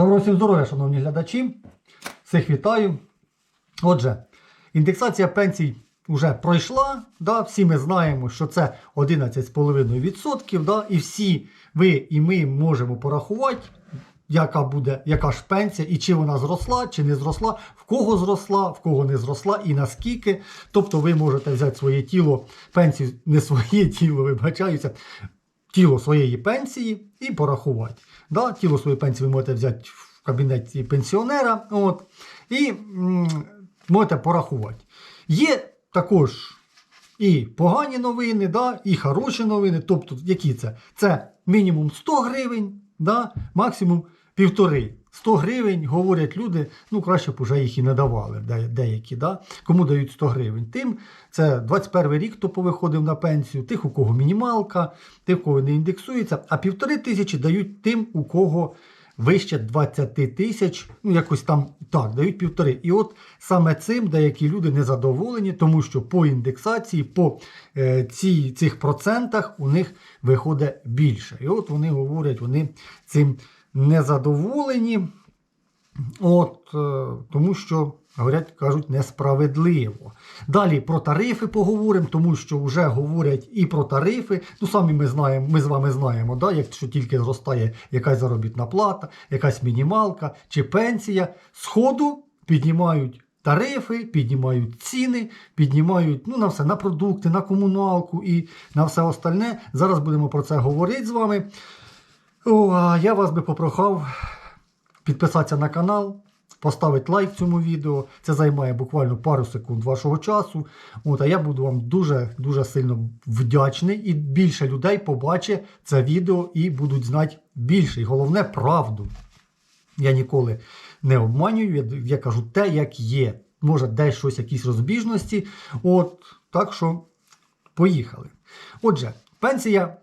Доброго всім здоров'я, шановні глядачі. Всіх вітаю. Отже, індексація пенсій вже пройшла. Да? Всі ми знаємо, що це 11,5%. Да? І всі ви і ми можемо порахувати, яка буде, яка ж пенсія, і чи вона зросла, чи не зросла, в кого зросла, в кого не зросла, і наскільки. Тобто ви можете взяти своє тіло, пенсію, не своє тіло, вибачаюся, тіло своєї пенсії і порахувати. Да? Тіло своєї пенсії ви можете взяти в кабінеті пенсіонера от, і м, можете порахувати. Є також і погані новини, да? і хороші новини. Тобто, які це? Це мінімум 100 гривень, да? максимум півтори. 100 гривень, говорять люди, ну краще б уже їх і не давали деякі. Да? Кому дають 100 гривень? Тим це 21 рік, хто повиходив на пенсію, тих, у кого мінімалка, тих, у кого не індексується, а півтори тисячі дають тим, у кого вище 20 тисяч, ну якось там так, дають півтори. І от саме цим деякі люди не задоволені, тому що по індексації, по е, ці, цих процентах у них виходить більше. І от вони говорять, вони цим незадоволені. От, е, тому що, говорять, кажуть, несправедливо. Далі про тарифи поговоримо, тому що вже говорять і про тарифи. Ну, самі ми знаємо, ми з вами знаємо, да, якщо тільки зростає якась заробітна плата, якась мінімалка чи пенсія, сходу піднімають. Тарифи, піднімають ціни, піднімають ну, на все, на продукти, на комуналку і на все остальне. Зараз будемо про це говорити з вами. О, а я вас би попрохав підписатися на канал, поставити лайк цьому відео. Це займає буквально пару секунд вашого часу. От, а я буду вам дуже дуже сильно вдячний. І більше людей побачить це відео і будуть знати більше. І головне правду. Я ніколи не обманюю, я, я кажу те, як є. Може, десь щось, якісь розбіжності. От, так що поїхали. Отже, пенсія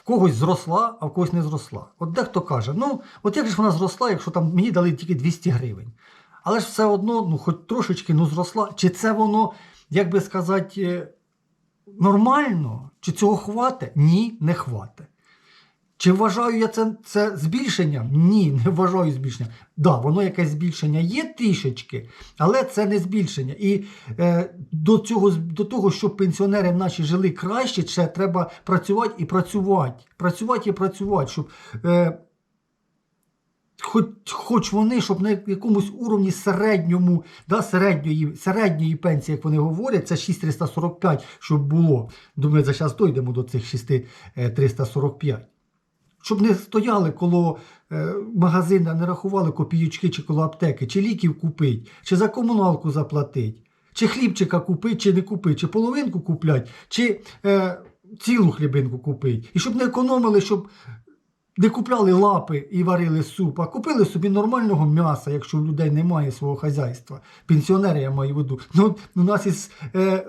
в когось зросла, а в когось не зросла. От дехто каже, ну, от як ж вона зросла, якщо там мені дали тільки 200 гривень. Але ж все одно, ну, хоч трошечки ну, зросла. Чи це воно, як би сказати, е, нормально? Чи цього хватить? Ні, не хватить. Чи вважаю я це, це збільшенням? Ні, не вважаю збільшенням. Да, воно якесь збільшення є трішечки, але це не збільшення. І е, до, цього, до того, щоб пенсіонери наші жили краще, ще треба працювати і працювати. Працювати і працювати, щоб е, хоч, хоч вони, щоб на якомусь уровні середньому, да, середньої, середньої пенсії, як вони говорять, це 6345, щоб було. Думаю, за зараз дійдемо до цих 6345 щоб не стояли коло е, магазина, не рахували копійочки чи коло аптеки, чи ліків купить, чи за комуналку заплатить, чи хлібчика купить, чи не купить, чи половинку куплять, чи е, цілу хлібинку купить. І щоб не економили, щоб не купляли лапи і варили суп, а купили собі нормального м'яса, якщо у людей немає свого хазяйства. Пенсіонери, я маю в виду. Ну, у нас із е, е,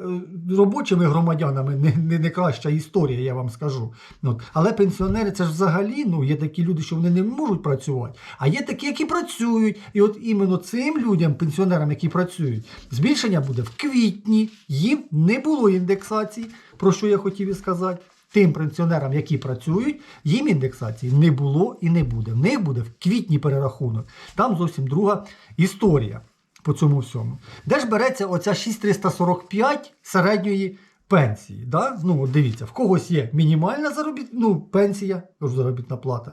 робочими громадянами не, не, не краща історія, я вам скажу. Ну, але пенсіонери це ж взагалі ну, є такі люди, що вони не можуть працювати, а є такі, які працюють. І от іменно цим людям, пенсіонерам, які працюють, збільшення буде в квітні. Їм не було індексації, про що я хотів і сказати. Тим пенсіонерам, які працюють, їм індексації не було і не буде. В них буде в квітні перерахунок. Там зовсім друга історія по цьому всьому. Де ж береться оця 6345 середньої пенсії? Да? Ну, от дивіться, в когось є мінімальна заробіт... ну, пенсія, заробітна плата,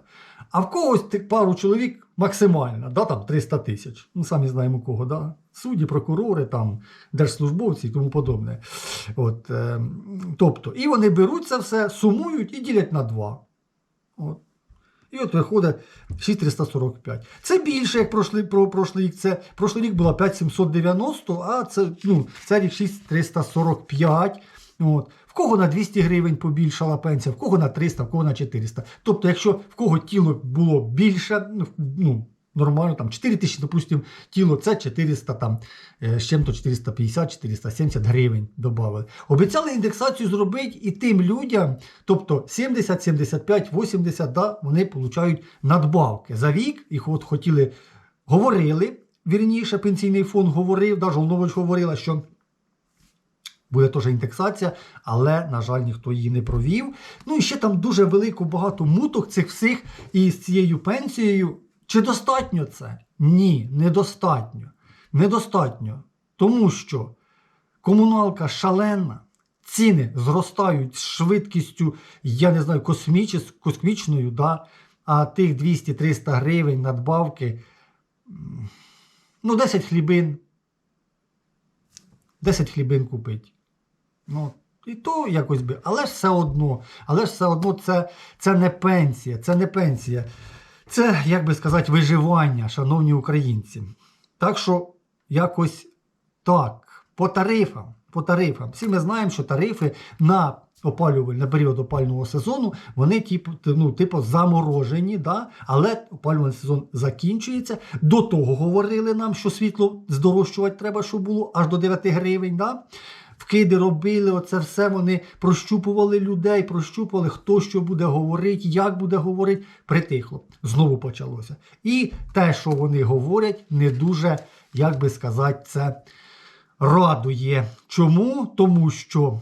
а в когось пару чоловік максимальна, да, там 300 тисяч. Ну, самі знаємо кого, да? Судді, прокурори, там, держслужбовці і тому подобне. От, е, тобто, і вони беруть це все, сумують і ділять на два. От. І от виходить 6345. Це більше, як прошлий, про прошлий рік. Це прошлий рік було 5790, а це, ну, це рік 6345. От. В кого на 200 гривень побільшала пенсія, в кого на 300, в кого на 400. Тобто, якщо в кого тіло було більше, ну, ну нормально, там 4 тисячі, допустимо, тіло, це 400, там, е, з чим-то 450-470 гривень додали. Обіцяли індексацію зробити і тим людям, тобто 70, 75, 80, да, вони отримують надбавки. За рік їх от хотіли, говорили, вірніше, пенсійний фонд говорив, да, Жолнович говорила, що Буде теж індексація, але, на жаль, ніхто її не провів. Ну і ще там дуже велико багато муток цих всіх і з цією пенсією. Чи достатньо це? Ні, недостатньо. Недостатньо. Тому що комуналка шалена, ціни зростають з швидкістю, я не знаю, космічною, да? а тих 200-300 гривень надбавки, ну, 10 хлібин. 10 хлібин купить. Ну, і то якось би. Але ж все одно, але ж все одно це, це не пенсія, це не пенсія. Це, як би сказати, виживання, шановні українці. Так що якось так. По тарифам. По тарифам. Всі ми знаємо, що тарифи на опалювальний на період опалювального сезону, вони типу, ну, типу заморожені, да? але опалювальний сезон закінчується. До того говорили нам, що світло здорожчувати треба, щоб було аж до 9 гривень. Да? Вкиди робили, оце все вони прощупували людей, прощупували, хто що буде говорити, як буде говорити. Притихло. Знову почалося. І те, що вони говорять, не дуже, як би сказати, це радує. Чому? Тому що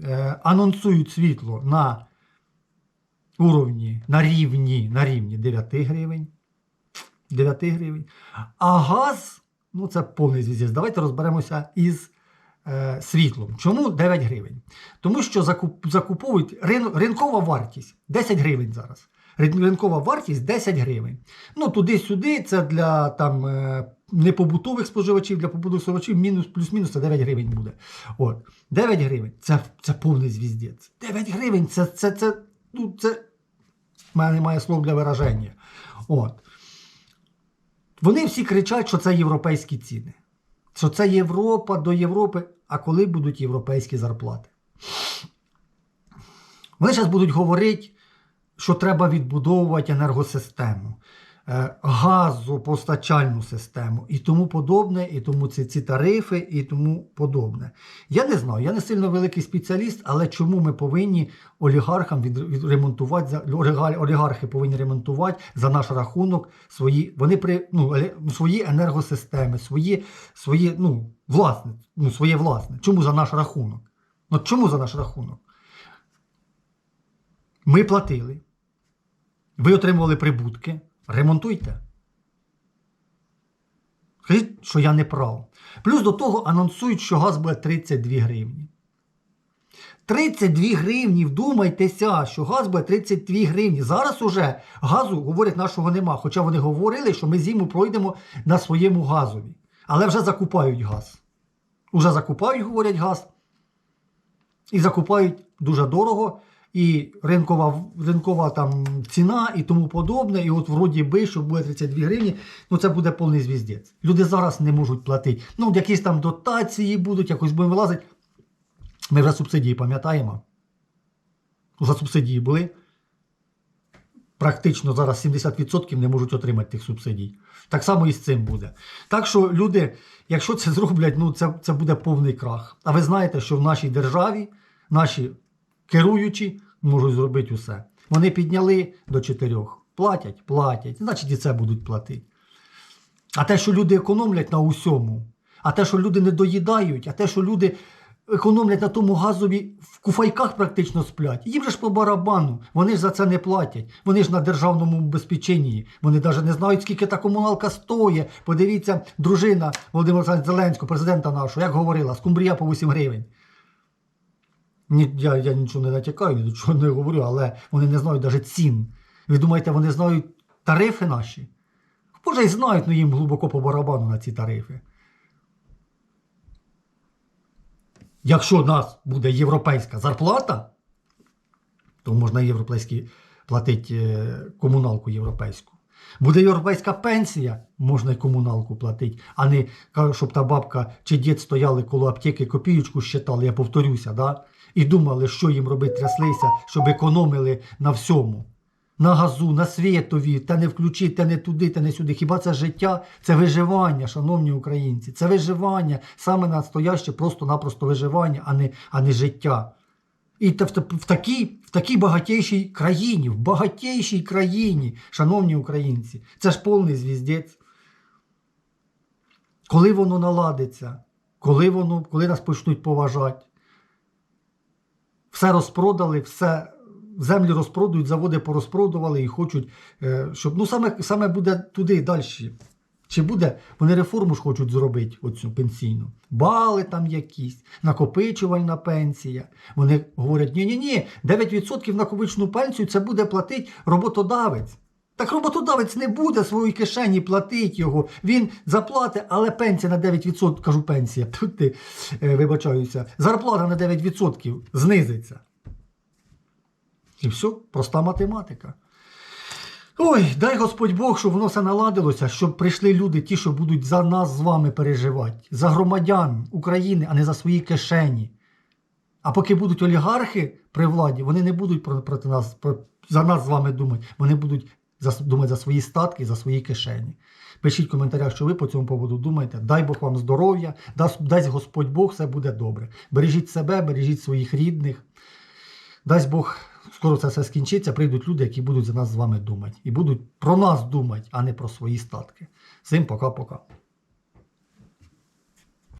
е, анонсують світло на уровні, на рівні, на рівні 9 гривень. 9 гривень. А газ, ну це повний звіздець. Давайте розберемося із світлом. Чому 9 гривень? Тому що закуп, закуповують рин, ринкова вартість 10 гривень зараз. Ринкова вартість 10 гривень. Ну, туди-сюди, це для там е, непобутових споживачів, для побутових споживачів мінус, плюс-мінус це 9 гривень буде. От. 9 гривень це, це повний звіздець. 9 гривень це, це, це, ну, це, в мене немає слов для вираження. От. Вони всі кричать, що це європейські ціни. Що це Європа до Європи, а коли будуть європейські зарплати? Вони зараз будуть говорити, що треба відбудовувати енергосистему, газопостачальну систему і тому подобне, і тому ці, ці тарифи, і тому подобне. Я не знаю, я не сильно великий спеціаліст, але чому ми повинні олігархам відремонтувати за олігархи повинні ремонтувати за наш рахунок свої, вони при, ну, свої енергосистеми, свої, свої, ну, власне, ну, своє власне. Чому за наш рахунок? Ну, чому за наш рахунок? Ми платили. Ви отримували прибутки. Ремонтуйте. Скажіть, що я не прав. Плюс до того анонсують, що газ буде 32 гривні. 32 гривні, вдумайтеся, що газ буде 32 гривні. Зараз уже газу, говорять, нашого нема. Хоча вони говорили, що ми зиму пройдемо на своєму газові. Але вже закупають газ. Уже закупають, говорять, газ. І закупають дуже дорого. І ринкова, ринкова там ціна і тому подобне. І от вроді би, що буде 32 гривні, ну це буде повний звіздець. Люди зараз не можуть платити. Ну, якісь там дотації будуть, якось будемо вилазити. Ми вже субсидії пам'ятаємо. Вже субсидії були. Практично зараз 70% не можуть отримати тих субсидій. Так само і з цим буде. Так що люди, якщо це зроблять, ну це, це буде повний крах. А ви знаєте, що в нашій державі наші керуючі можуть зробити усе. Вони підняли до 4. Платять, платять. Значить, і це будуть платити. А те, що люди економлять на усьому, а те, що люди не доїдають, а те, що люди економлять на тому газові в куфайках практично сплять. Їм же ж по барабану. Вони ж за це не платять. Вони ж на державному безпеченні. Вони навіть не знають, скільки та комуналка стоїть. Подивіться, дружина Володимира Зеленського, президента нашого, як говорила, скумбрія по 8 гривень. Ні, я, я нічого не натякаю, ні не говорю, але вони не знають навіть цін. Ви думаєте, вони знають тарифи наші? Може, і знають, але їм глибоко по барабану на ці тарифи. Якщо в нас буде європейська зарплата, то можна європейські платити е, комуналку європейську. Буде європейська пенсія, можна й комуналку платити, а не щоб та бабка чи дід стояли коло аптеки, копієчку щитали, я повторюся, да? і думали, що їм робити, тряслися, щоб економили на всьому. На газу, на світові, та не включити, та не туди, та не сюди. Хіба це життя? Це виживання, шановні українці. Це виживання, саме настояще, просто-напросто виживання, а не, а не життя. І в, в, такій, в такій багатійшій країні, в багатійшій країні, шановні українці, це ж повний звіздець. Коли воно наладиться, коли, воно, коли нас почнуть поважати, все розпродали, все землі розпродують, заводи порозпродували і хочуть, е, щоб ну саме, саме буде туди далі. Чи буде, вони реформу ж хочуть зробити, оцю пенсійну. Бали там якісь, накопичувальна пенсія. Вони говорять, ні-ні-ні, 9% накопичну пенсію це буде платити роботодавець. Так роботодавець не буде своїй кишені платити його. Він заплатить, але пенсія на 9%, кажу пенсія, тут ти, е, вибачаюся, зарплата на 9% знизиться. І все, проста математика. Ой, дай Господь Бог, щоб воно все наладилося, щоб прийшли люди, ті, що будуть за нас з вами переживати, за громадян України, а не за свої кишені. А поки будуть олігархи при владі, вони не будуть про- проти нас, за нас з вами думати. Вони будуть думати за свої статки, за свої кишені. Пишіть в коментарях, що ви по цьому поводу думаєте. Дай Бог вам здоров'я, дасть Господь Бог, все буде добре. Бережіть себе, бережіть своїх рідних. Дасть Бог, скоро це все скінчиться, прийдуть люди, які будуть за нас з вами думати. І будуть про нас думати, а не про свої статки. Всім пока-пока.